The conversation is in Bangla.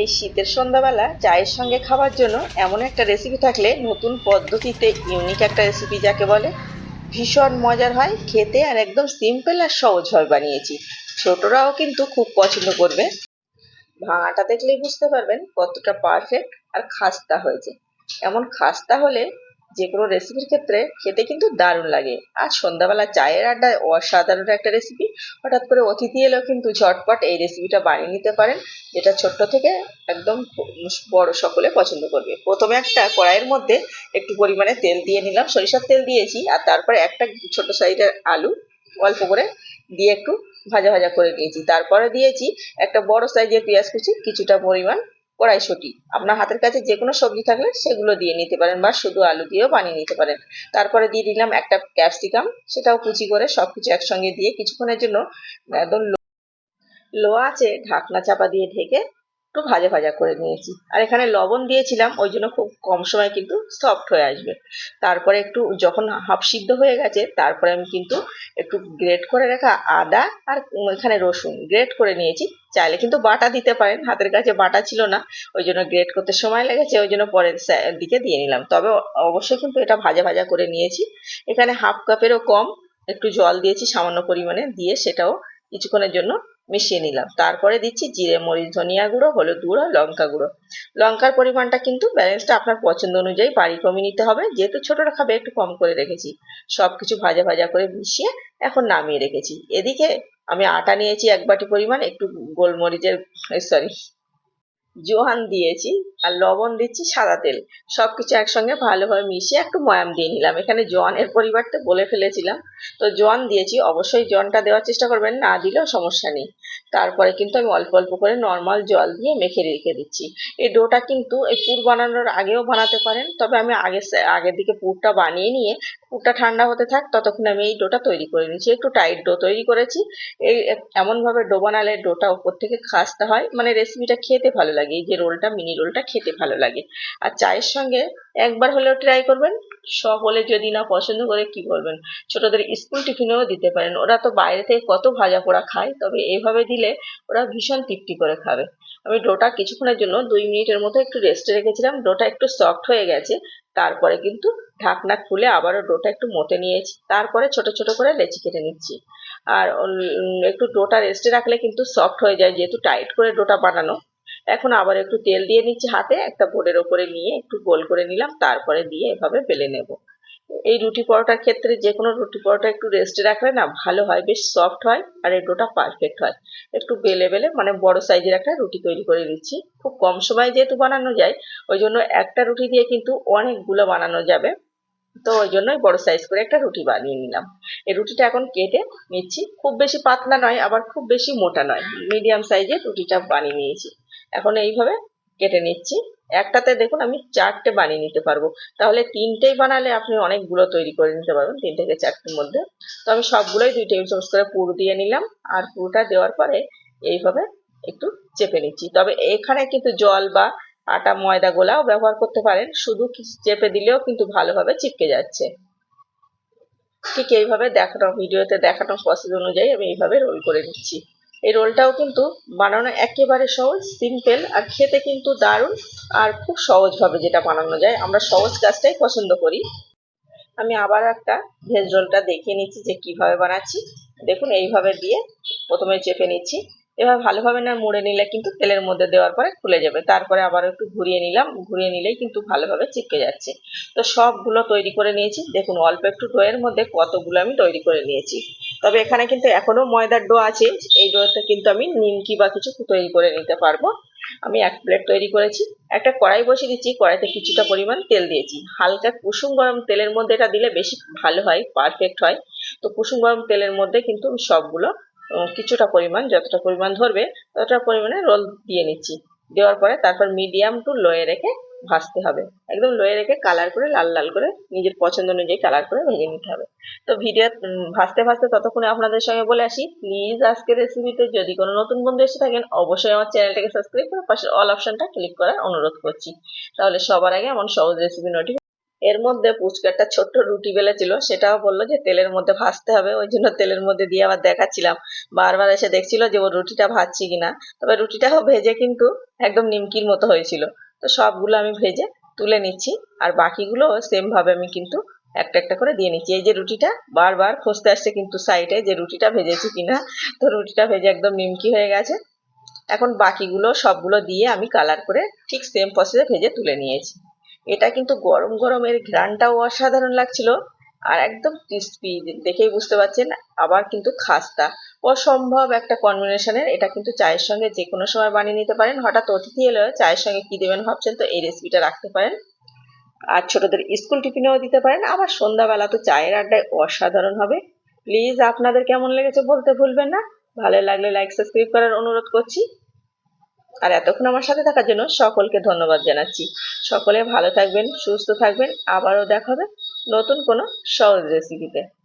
এই শীতের সন্ধ্যাবেলা চায়ের সঙ্গে খাওয়ার জন্য এমন একটা রেসিপি থাকলে নতুন পদ্ধতিতে ইউনিক একটা রেসিপি যাকে বলে, ভীষণ মজার হয়, খেতে আর একদম সিম্পল আর সহজ হয় বানিয়েছি। ছোটরাও কিন্তু খুব পছন্দ করবে। ভাঙাটা দেখলেই বুঝতে পারবেন কতটা পারফেক্ট আর খাস্তা হয়েছে। এমন খাস্তা হলে যে কোনো রেসিপির ক্ষেত্রে খেতে কিন্তু দারুণ লাগে। আর সন্ধ্যাবেলা চায়ের আড্ডায় অসাধারণ একটা রেসিপি হঠাৎ করে অতিথি এলেও কিন্তু ঝটপট এই রেসিপিটা বানিয়ে নিতে পারেন, যেটা ছোট্ট থেকে একদম বড় সকলে পছন্দ করবে। প্রথমে একটা কড়াইয়ের মধ্যে একটু পরিমাণে তেল দিয়ে নিলাম, সরিষার তেল দিয়েছি, আর তারপরে একটা ছোট সাইজের আলু অল্প করে দিয়ে একটু ভাজা ভাজা করে নিয়েছি। তারপরে দিয়েছি একটা বড় সাইজের পেঁয়াজ কুচি, কিছুটা পরিমাণ কড়াইশুঁটি আপনার হাতের কাছে যে কোনো সবজি থাকলে সেগুলো দিয়ে নিতে পারেন বা শুধু আলু দিয়েও বানিয়ে নিতে পারেন। তারপরে দিয়ে দিলাম একটা ক্যাপসিকাম, সেটাও কুচি করে সব কিছু একসঙ্গে দিয়ে কিছুক্ষণের জন্য একদম লো আছে ঢাকনা চাপা দিয়ে ঢেকে একটু ভাজা ভাজা করে নিয়েছি। আর এখানে লবণ দিয়েছিলাম, ওই জন্য খুব কম সময় কিন্তু সফট হয়ে আসবে। তারপরে একটু যখন হাফ সিদ্ধ হয়ে গেছে, তারপরে আমি কিন্তু একটু গ্রেট করে রাখা আদা আর এখানে রসুন। গ্রেট করে নিয়েছি। চাইলে কিন্তু বাটা দিতে পারেন, হাতের কাছে বাটা ছিল না, ওই জন্য গ্রেট করতে সময় লেগেছে, ওই জন্য পরের দিকে দিয়ে নিলাম। তবে অবশ্যই কিন্তু এটা ভাজা ভাজা করে নিয়েছি। এখানে হাফ কাপেরও কম, একটু জল দিয়েছি সামান্য পরিমাণে, দিয়ে সেটাও কিছুক্ষণের জন্য মিশিয়ে নিলাম। তারপরে দিচ্ছি জিরে, মরিচ, ধনিয়া গুঁড়ো, হলুদ গুঁড়ো, লঙ্কা গুঁড়ো। লঙ্কার পরিমাণটা কিন্তু ব্যালেন্সটা আপনার পছন্দ অনুযায়ী বাড়ি কমিয়ে নিতে হবে। যেহেতু ছোটরা খাবে, একটু কম করে রেখেছি। সব কিছু ভাজা ভাজা করে মিশিয়ে এখন নামিয়ে রেখেছি। এদিকে আমি আটা নিয়েছি এক বাটি পরিমাণ, একটু গোলমরিচের সরি জোহান দিয়েছি আর লবণ দিচ্ছি সাদা তেল। সব কিছু একসঙ্গে ভালোভাবে মিশিয়ে একটু ময়াম দিয়ে নিলাম। এখানে জোয়ানের পরিবর্তে বলে ফেলেছিলাম। তো জোয়ান দিয়েছি। অবশ্যই জনটা দেওয়ার চেষ্টা করবেন, না দিলেও সমস্যা নেই। তারপরে কিন্তু আমি অল্প অল্প করে নর্মাল জল দিয়ে মেখে রেখে দিচ্ছি। এই ডোটা কিন্তু এই পুর বানানোর আগেও বানাতে পারেন, তবে আমি আগে আগের দিকে পুরটা বানিয়ে নিয়ে পুরটা ঠান্ডা হতে থাক, ততক্ষণ আমি এই ডোটা তৈরি করে নিচ্ছি। একটু টাইট ডো তৈরি করেছি। এই, এমনভাবে ডো বানালে ডোটা উপর থেকে খাসতে হয় মানে রেসিপিটা খেতে ভালো লাগে। এই যে রোলটা, মিনি রোলটা খেতে ভালো লাগে। আর চায়ের সঙ্গে একবার হলেও ট্রাই করবেন, সকলে যদি না পছন্দ করে কি করবেন ছোটদের স্কুল টিফিনেও দিতে পারেন। ওরা তো বাইরে থেকে কত ভাজা পোড়া খায়, তবে এভাবে দিলে ওরা ভীষণ তৃপ্তি করে খাবে। আমি ডোটা কিছুক্ষণের জন্য দুই মিনিটের মতো একটু রেস্টে রেখেছিলাম, ডোটা একটু সফট হয়ে গেছে, তারপরে কিন্তু ঢাকনা খুলে আবারও ডোটা একটু মতে নিয়েছি, তারপরে ছোট ছোট করে লেচি কেটে নিচ্ছি। আর একটু ডোটা রেস্টে রাখলে কিন্তু সফট হয়ে যায়, যেহেতু টাইট করে ডোটা বানানো। এখন আবার একটু তেল দিয়ে নিচ্ছি হাতে, একটা বোর্ডের ওপরে নিয়ে একটু গোল করে নিলাম, তারপরে দিয়ে এভাবে বেলে নেব। এই রুটি পরোটার ক্ষেত্রে যে কোনো রুটি পরোটা একটু রেস্টে রাখলে না ভালো হয়, বেশ সফট হয় আর এই ডোটা পারফেক্ট হয়। একটু বেলে বেলে মানে বড় সাইজের একটা রুটি তৈরি করে দিচ্ছি খুব কম সময় যেহেতু বানানো যায়, ওই জন্য একটা রুটি দিয়ে কিন্তু অনেকগুলো বানানো যাবে। তো ওই জন্যই বড় সাইজ করে একটা রুটি বানিয়ে নিলাম। এই রুটিটা এখন কেটে নিচ্ছি। খুব বেশি পাতলা নয়, আবার খুব বেশি মোটা নয়। মিডিয়াম সাইজের রুটিটা বানিয়ে নিয়েছি। এখন এইভাবে কেটে নিচ্ছি। একটাতে দেখুন আমি চারটে বানিয়ে নিতে পারব। তাহলে তিনটেই বানালে আপনি অনেকগুলো তৈরি করে নিতে পারবেন তিন থেকে চারটের মধ্যে। তো আমি সবগুলোই দুই টেবিল চামচ করে পুর দিয়ে নিলাম আর পুরোটা দেওয়ার পরে এইভাবে একটু চেপে নিচ্ছি। তবে এখানে কিন্তু জল বা আটা, ময়দা গোলাও ব্যবহার করতে পারেন। শুধু চেপে দিলেও কিন্তু ভালোভাবে চিপকে যাচ্ছে। ঠিক এইভাবে দেখানো, ভিডিওতে দেখানো প্রসেস অনুযায়ী আমি এইভাবে রোল করে নিচ্ছি। এই রোলটাও কিন্তু বানানো একেবারে সহজ সিম্পল আর খেতে কিন্তু দারুণ আর খুব সহজভাবে যেটা বানানো যায়। আমরা সহজ কাজটাই পছন্দ করি। আমি আবার একটা ভেজ রোলটা দেখিয়ে নিচ্ছি যে কীভাবে বানাচ্ছি। দেখুন, এইভাবে দিয়ে প্রথমে চেপে নিচ্ছি। এভাবে ভালোভাবে না মুড়ে নিলে কিন্তু তেলের মধ্যে দেওয়ার পরে খুলে যাবে। তারপরে আবার একটু ঘুরিয়ে নিলাম। ঘুরিয়ে নিলেই কিন্তু ভালোভাবে চিপকে যাচ্ছে। তো সবগুলো তৈরি করে নিয়েছি। দেখুন, অল্প একটু ডোয়ের মধ্যে কতগুলো আমি তৈরি করে নিয়েছি। তবে এখানে কিন্তু এখনও ময়দার ডো আছে, এই ডোতে কিন্তু আমি নিমকি বা কিছু তৈরি করে নিতে পারব। আমি এক প্লেট তৈরি করেছি। একটা কড়াই বসিয়ে দিচ্ছি, কড়াইতে কিছুটা পরিমাণ তেল দিয়েছি। হালকা কুসুম গরম তেলের মধ্যে এটা দিলে বেশি ভালো হয় পারফেক্ট হয়। তো কুসুম গরম তেলের মধ্যে কিন্তু সবগুলো কিছুটা পরিমাণ, যতটা পরিমাণ ধরবে, ততটা পরিমাণে রোল দিয়ে নিচ্ছি। দেওয়ার পরে তারপর মিডিয়াম টু লোয়ে রেখে ভাজতে হবে। একদম লোয়ে রেখে কালার করে, লাল লাল করে, নিজের পছন্দ অনুযায়ী কালার করে ভেজে নিতে হবে। তো ভিডিও ভাজতে ভাজতে ততক্ষণে আপনাদের সঙ্গে বলে আসি প্লিজ আজকের রেসিপিতে যদি কোনো নতুন বন্ধু এসে থাকেন, অবশ্যই আমার চ্যানেলটাকে সাবস্ক্রাইব করে পাশে অল অপশনটা ক্লিক করার অনুরোধ করছি। তাহলে সবার আগে এমন সহজ রেসিপি নোটিফিকেশন এর মধ্যে পুচকারটা ছোট্ট রুটি বেলেছিল সেটাও বলল যে তেলের মধ্যে ভাজতে হবে, ওই জন্য তেলের মধ্যে দিয়ে আবার দেখাচ্ছিলাম। বারবার এসে দেখছিল যে ও রুটিটা ভাজছি কিনা। তবে রুটিটাও ভেজে কিন্তু একদম নিমকির মতো হয়েছিল। তো সবগুলো আমি ভেজে তুলে নিচ্ছি। আর বাকিগুলো সেমভাবে আমি কিন্তু একটা একটা করে দিয়ে নিচ্ছি। এই যে রুটিটা বারবার খসতে আসছে কিন্তু সাইডে যে রুটিটা ভেজেছি কিনা, তো রুটিটা ভেজে একদম নিমকি হয়ে গেছে। এখন বাকিগুলো সবগুলো দিয়ে আমি কালার করে ঠিক সেম প্রসেসে ভেজে তুলে নিয়েছি। এটা কিন্তু গরম গরমের ঘ্রানটাও অসাধারণ লাগছিল। আর একদম ক্রিস্পি দেখেই বুঝতে পারছেন, আবার কিন্তু খাস্তা। অসম্ভব একটা কম্বিনেশনের এটা কিন্তু চায়ের সঙ্গে যে কোনো সময় বানিয়ে নিতে পারেন। হঠাৎ অতিথি এলে চায়ের সঙ্গে কি দেবেন ভাবছেন তো, এই রেসিপিটা রাখতে পারেন। আর ছোটদের স্কুল টিফিনেও দিতে পারেন। আবার সন্ধ্যাবেলা তো চায়ের আড্ডায় অসাধারণ হবে। প্লিজ আপনাদের কেমন লেগেছে বলতে ভুলবেন না। ভালো লাগলে লাইক সাবস্ক্রাইব করার অনুরোধ করছি। আর এতক্ষণ আমার সাথে থাকার জন্য সকলকে ধন্যবাদ জানাচ্ছি। সকলে ভালো থাকবেন, সুস্থ থাকবেন। আবারও দেখা হবে নতুন কোনো সহজ রেসিপিতে